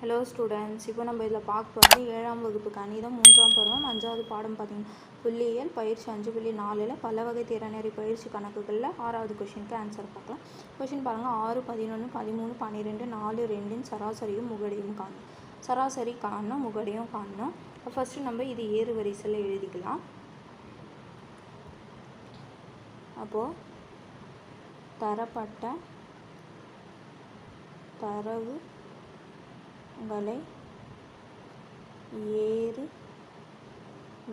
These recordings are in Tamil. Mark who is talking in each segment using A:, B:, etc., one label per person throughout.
A: ஹலோ ஸ்டூடெண்ட்ஸ் இப்போ நம்ம இதில் பார்க்க போகிறது ஏழாம் வகுப்பு கணிதம் மூன்றாம் பருவம் அஞ்சாவது பாடம் பார்த்தீங்கன்னா புள்ளியியல் பயிற்சி அஞ்சு புள்ளி நாலில் பல வகை திறனறி பயிற்சி கணக்குகளில் ஆறாவது கொஷினுக்கு ஆன்சர் பார்க்கலாம். கொஷின் பாருங்கள் ஆறு பதினொன்று பதிமூணு பன்னிரெண்டு நாலு ரெண்டின் சராசரியும் முகடியும் காணும். சராசரி காணணும் முகடியும் காணணும் ஃபஸ்ட்டு நம்ம இது ஏறு வரிசையில் எழுதிக்கலாம். அப்போது தரப்பட்ட தரவு வலை ஏறு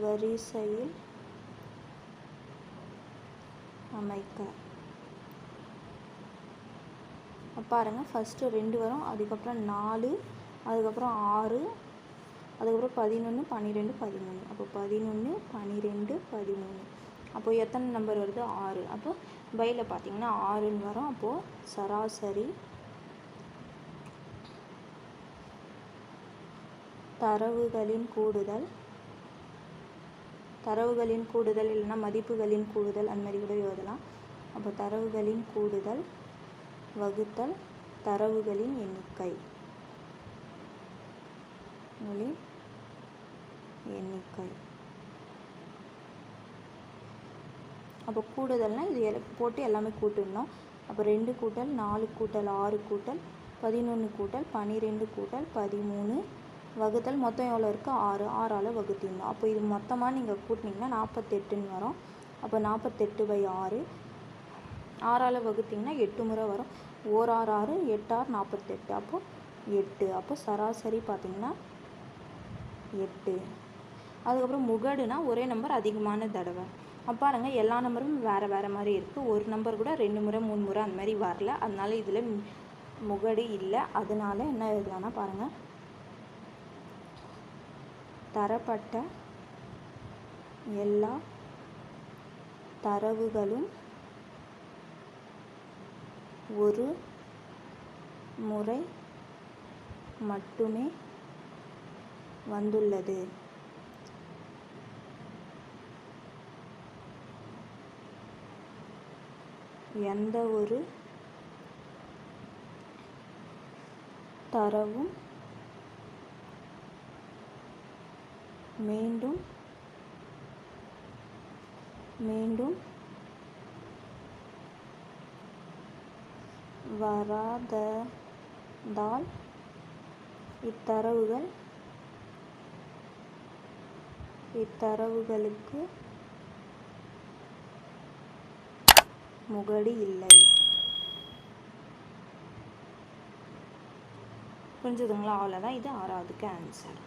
A: வரிசையில் அமைக்க பாருங்கள் ஃபஸ்ட்டு ரெண்டு வரும் அதுக்கப்புறம் நாலு அதுக்கப்புறம் ஆறு அதுக்கப்புறம் பதினொன்று பன்னிரெண்டு பதிமூணு. அப்போ பதினொன்று பன்னிரெண்டு பதிமூணு. அப்போது எத்தனை நம்பர் வருது? ஆறு. அப்போ பையில் பார்த்தீங்கன்னா ஆறுன்னு வரும். அப்போது சராசரி தரவுகளின் கூடுதல். தரவுகளின் கூடுதல் இல்லைன்னா மதிப்புகளின் கூடுதல் அந்த மாதிரி கூட எழுதலாம். அப்போ தரவுகளின் கூடுதல் வகுத்தல் தரவுகளின் எண்ணிக்கை. எண்ணிக்கை. அப்போ கூடுதல்னால் இது போட்டு எல்லாமே கூட்டிடணும். அப்போ ரெண்டு கூட்டல் நாலு கூட்டல் ஆறு கூட்டல் பதினொன்று கூட்டல் பன்னிரெண்டு கூட்டல் பதிமூணு வகுத்தல் மொத்தம் எவ்வளோ இருக்குது ஆறு. ஆறால் வகுத்திடணும் அப்போ இது மொத்தமாக நீங்கள் கூட்டினீங்கன்னா நாற்பத்தெட்டுன்னு வரும். அப்போ நாற்பத்தெட்டு பை ஆறு. ஆறால் வகுத்திங்கன்னா எட்டு முறை வரும். ஓர் ஆறு ஆறு எட்டாறு நாற்பத்தெட்டு அப்போது எட்டு. அப்போ சராசரி பார்த்திங்கன்னா எட்டு. அதுக்கப்புறம் முகடுனா ஒரே நம்பர் அதிகமான தடவை. அப்போ பாருங்க எல்லா நம்பரும் வேறு வேறு மாதிரி இருக்குது ஒரு நம்பர் கூட ரெண்டு முறை மூணு முறை அந்த மாதிரி வரல. அதனால இதில் முகடு இல்லை. அதனால என்ன எழுதலாம்னா பாருங்கள் தரப்பட்ட எல்லா தரவுகளும் ஒரு முறை மட்டுமே வந்துள்ளது. எந்த ஒரு தரவும் மீண்டும் மீண்டும் வராததால் இத்தரவுகள் இத்தரவுகளுக்கு முகடு இல்லை. புரிஞ்சுதுங்களா? அவ்வளோதான் இது ஆறாவதுக்கு ஆன்சர்